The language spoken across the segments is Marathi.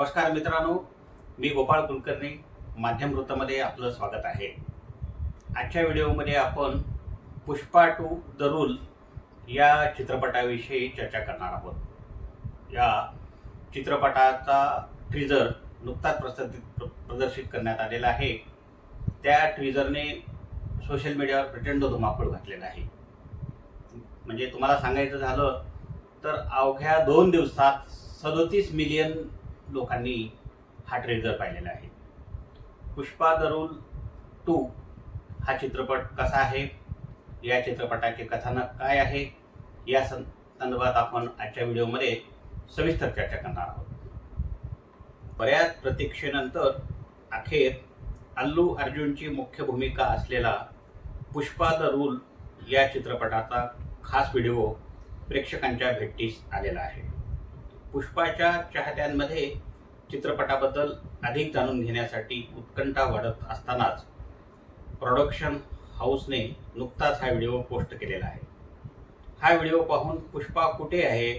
नमस्कार मित्रांनो मी गोपाळ कुलकर्णी माध्यम वृत्तामध्ये आपलं स्वागत आहे. आजच्या व्हिडिओमध्ये आपण पुष्पा टू द रूल या चित्रपटाविषयी चर्चा करणार आहोत. या चित्रपटाचा ट्रिझर नुकताच प्रसिद्ध प्रदर्शित करण्यात आलेला आहे. त्या ट्रिझरने सोशल मीडियावर प्रचंड धुमाकूळ घातलेला आहे. म्हणजे तुम्हाला सांगायचं झालं तर अवघ्या दोन दिवसात सदोतीस मिलियन लोकांनी हा ट्रेलर पाहिलेला आहे. पुष्पा द रूल टू हा चित्रपट कसा आहे? या चित्रपटाचे कथानक काय आहे? या सं- संदर्भात आपण आजच्या व्हिडिओमध्ये सविस्तर चर्चा करणार आहोत. बऱ्याच प्रतीक्षेनंतर अखेर अल्लू अर्जुनची मुख्य भूमिका असलेला पुष्पा द रूल या चित्रपटाचा खास व्हिडिओ प्रेक्षकांच्या भेटीस आलेला आहे. पुष्पाच्या चाहत्यांमध्ये चित्रपटाबद्दल अधिक जाणून घेण्यासाठी उत्कंठा वाढत असतानाच प्रोडक्शन हाऊसने नुकताच हा व्हिडिओ पोस्ट केलेला आहे. हा व्हिडिओ पाहून पुष्पा कुठे आहे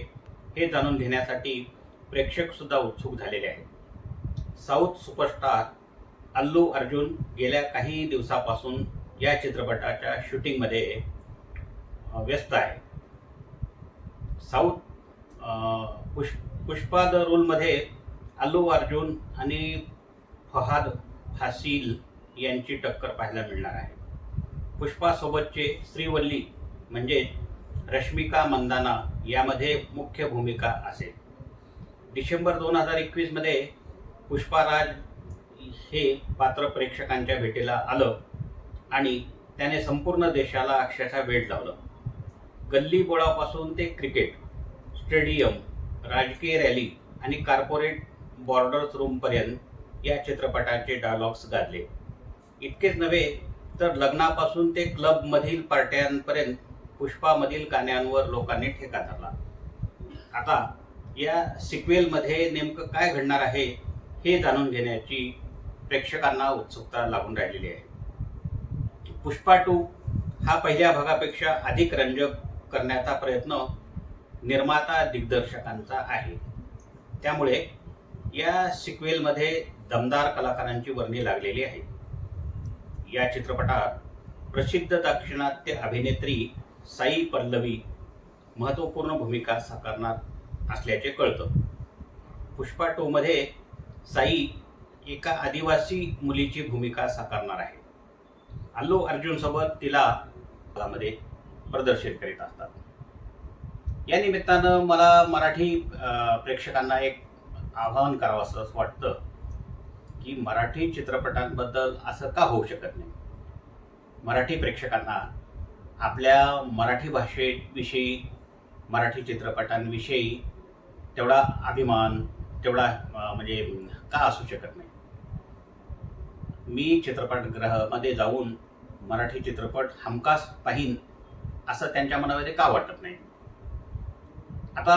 हे जाणून घेण्यासाठी प्रेक्षकसुद्धा उत्सुक झालेले आहेत. साऊथ सुपरस्टार अल्लू अर्जुन गेल्या काही दिवसापासून या चित्रपटाच्या शूटिंगमध्ये व्यस्त आहे. साऊथ पुष् पुष्पा द रूलमध्ये अल्लू अर्जुन आणि फहाद फासील यांची टक्कर पाहायला मिळणार आहे. पुष्पासोबतचे श्रीवल्ली म्हणजे रश्मिका मंदाना यामध्ये मुख्य भूमिका असेल. डिसेंबर दोन हजार एकवीसमध्ये पुष्पाराज हे पात्र प्रेक्षकांच्या भेटीला आलं आणि त्याने संपूर्ण देशाला अक्षरशः वेळ लावलं. गल्ली बोळापासून ते क्रिकेट स्टेडियम राजकीय रॅली आणि कार्पोरेट बॉर्डर्स रूमपर्यंत या चित्रपटाचे डायलॉग्स गाजले. इतकेच नव्हे तर लग्नापासून ते क्लबमधील पार्ट्यांपर्यंत पुष्पामधील गाण्यांवर लोकांनी ठेका धरला. आता या सिक्वेलमध्ये नेमकं काय घडणार आहे हे जाणून घेण्याची प्रेक्षकांना उत्सुकता लागून राहिलेली आहे. पुष्पा टू हा पहिल्या भागापेक्षा अधिक रंजक करण्याचा प्रयत्न निर्माता दिग्दर्शकांचा आहे. त्यामुळे या सिक्वेलमध्ये दमदार कलाकारांची वर्णी लागलेली आहे या चित्रपटात प्रसिद्ध दाक्षिणात्य अभिनेत्री साई पल्लवी महत्त्वपूर्ण भूमिका साकारणार असल्याचे कळतं. पुष्पा टूमध्ये साई एका आदिवासी मुलीची भूमिका साकारणार आहे. अल्लू अर्जुनसोबत तिला मध्ये प्रदर्शित करीत असतात. या निमित्तानं मला मराठी प्रेक्षकांना एक आवाहन करावं असं वाटतं की मराठी चित्रपटांबद्दल असं का होऊ शकत नाही? मराठी प्रेक्षकांना आपल्या मराठी भाषेविषयी मराठी चित्रपटांविषयी तेवढा अभिमान तेवढा म्हणजे का असू शकत नाही? मी चित्रपटगृहामध्ये जाऊन मराठी चित्रपट हमखास पाहीन असं त्यांच्या मनामध्ये का वाटत नाही? आता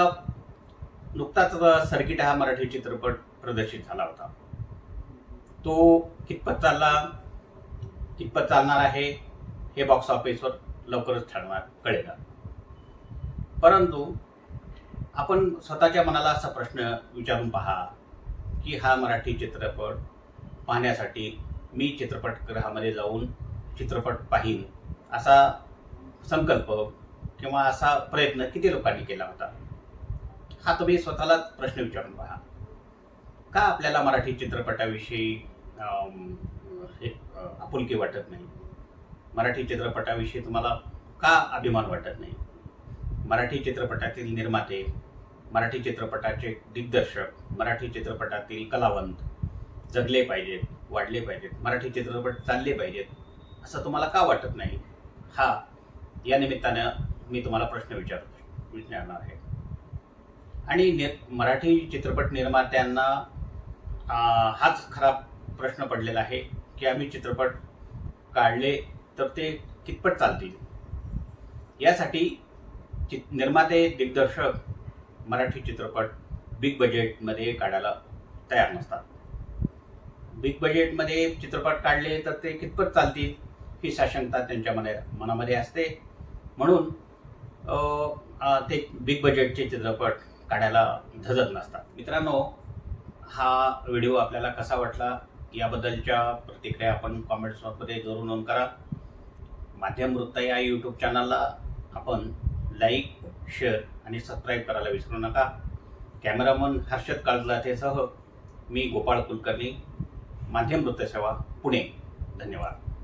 नुकताच सर्किट हा मराठी चित्रपट प्रदर्शित झाला होता. तो कितपत चालला कितपत चालणार आहे हे बॉक्स ऑफिसवर लवकरच ठरणार कळेल. परंतु आपण स्वतःच्या मनाला असा प्रश्न विचारून पहा की हा मराठी चित्रपट पाहण्यासाठी मी चित्रपटगृहामध्ये जाऊन चित्रपट पाहीन असा संकल्प किंवा असा प्रयत्न किती लोकांनी केला होता? हा तुम्ही स्वतःलाच प्रश्न विचारून पहा का आपल्याला मराठी चित्रपटाविषयी हे, आपुलकी वाटत नाही? मराठी चित्रपटाविषयी तुम्हाला का अभिमान वाटत नाही? मराठी चित्रपटातील निर्माते मराठी चित्रपटाचे दिग्दर्शक मराठी चित्रपटातील कलावंत जगले पाहिजेत वाढले पाहिजेत मराठी चित्रपट चालले पाहिजेत असं तुम्हाला का वाटत नाही? हा या निमित्तानं मी तुम्हाला प्रश्न विचार विचारणार आहे. आणि नि मराठी चित्रपट निर्मात्यांना हाच खरा प्रश्न पडलेला आहे की आम्ही चित्रपट काढले तर ते कितपत चालतील? यासाठी चित निर्माते दिग्दर्शक मराठी चित्रपट बिग बजेटमध्ये काढायला तयार नसतात. बिग बजेटमध्ये चित्रपट काढले तर ते कितपत चालतील ही साशंकता त्यांच्या मना मनामध्ये असते. म्हणून ते बिग बजेटचे चित्रपट काढायला धजत नसतात. मित्रांनो हा व्हिडिओ आपल्याला कसा वाटला याबद्दलच्या प्रतिक्रिया आपण कॉमेंट्समध्ये जरूर नोंद करा. माध्यम वृत्त या यूट्यूब चॅनलला आपण लाईक शेअर आणि सबस्क्राईब करायला विसरू नका. कॅमेरामन हर्षद काळजाथेसह मी गोपाळ कुलकर्णी माध्यम वृत्त सेवा पुणे. धन्यवाद.